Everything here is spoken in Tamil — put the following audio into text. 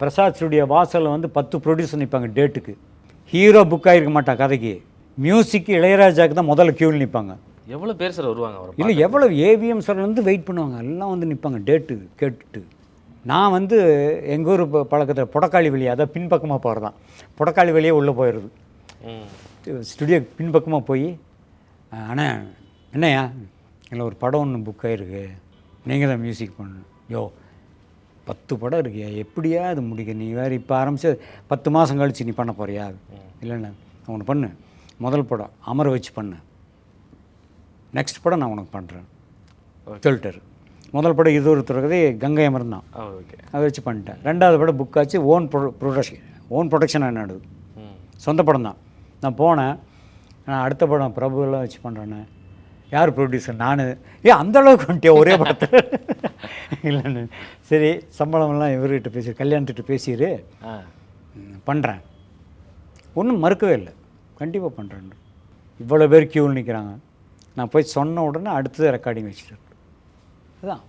பிரசாத் ஸ்டுடியோ வாசலில் வந்து பத்து ப்ரொடியூசர் நிற்பாங்க டேட்டுக்கு ஹீரோ புக் ஆகிருக்க மாட்டான் கதைக்கு. மியூசிக்கு இளையராஜாக்கு தான் முதல்ல க்யூவில் நிற்பாங்க எவ்வளோ பேர் சார் வருவாங்க இல்லை எவ்வளோ ஏவிஎம் சார்லேருந்து வெயிட் பண்ணுவாங்க. எல்லாம் வந்து நிற்பாங்க டேட்டு கேட்டுட்டு. நான் வந்து எங்கள் ஊர் ப- பழக்கத்தில் புடக்காளி வெளியே அதான் பின்பக்கமாக போகிறதான் புடக்காளி வெளியே உள்ளே போயிடுது ஸ்டுடியோ பின்பக்கமாக போய் அண்ணா என்னையா இல்லை ஒரு படம் ஒன்று புக் ஆகிருக்கு நீங்கள் தான் மியூசிக் பண்ணணும். யோ பத்து படம் இருக்கியா? எப்படியா அது முடிக்க? நீ வேறு இப்போ ஆரம்பிச்சு பத்து மாதம் கழிச்சு நீ பண்ண போறியா? இல்லைண்ணா ஒன்று பண்ணு. முதல் படம் அமர வச்சு பண்ணு. நெக்ஸ்ட் படம் நான் உனக்கு பண்ணுறேன் சொல்லிட்டாரு முதல் படம் இது ஒரு கங்கை தான். ஆ ஓகே அதை வச்சு பண்ணிட்டேன். ரெண்டாவது படம் புக் ஆச்சு own pro production own production என்னது? ம் சொந்த படம் தான். நான் போனேன். நான் அடுத்த படம் பிரபுலாம் வச்சு பண்ணுறேன்னு யார் ப்ரொடியூசர் நான். ஏ அந்த அளவுக்கு வந்துட்டே ஒரே படத்தில். இல்லைன்னு. சரி சம்பளமெல்லாம் இவர்கிட்ட பேசி கல்யாணத்துட்டு பேசிடு பண்ணுறேன் ஒன்றும் மறுக்கவே இல்லை. கண்டிப்பாக பண்ணுறேன் இவ்வளோ பேர் க்யூவில் நிற்கிறாங்க நான் போய் சொன்ன உடனே அடுத்தது ரெக்கார்டிங் வச்சுட்டு அதான்.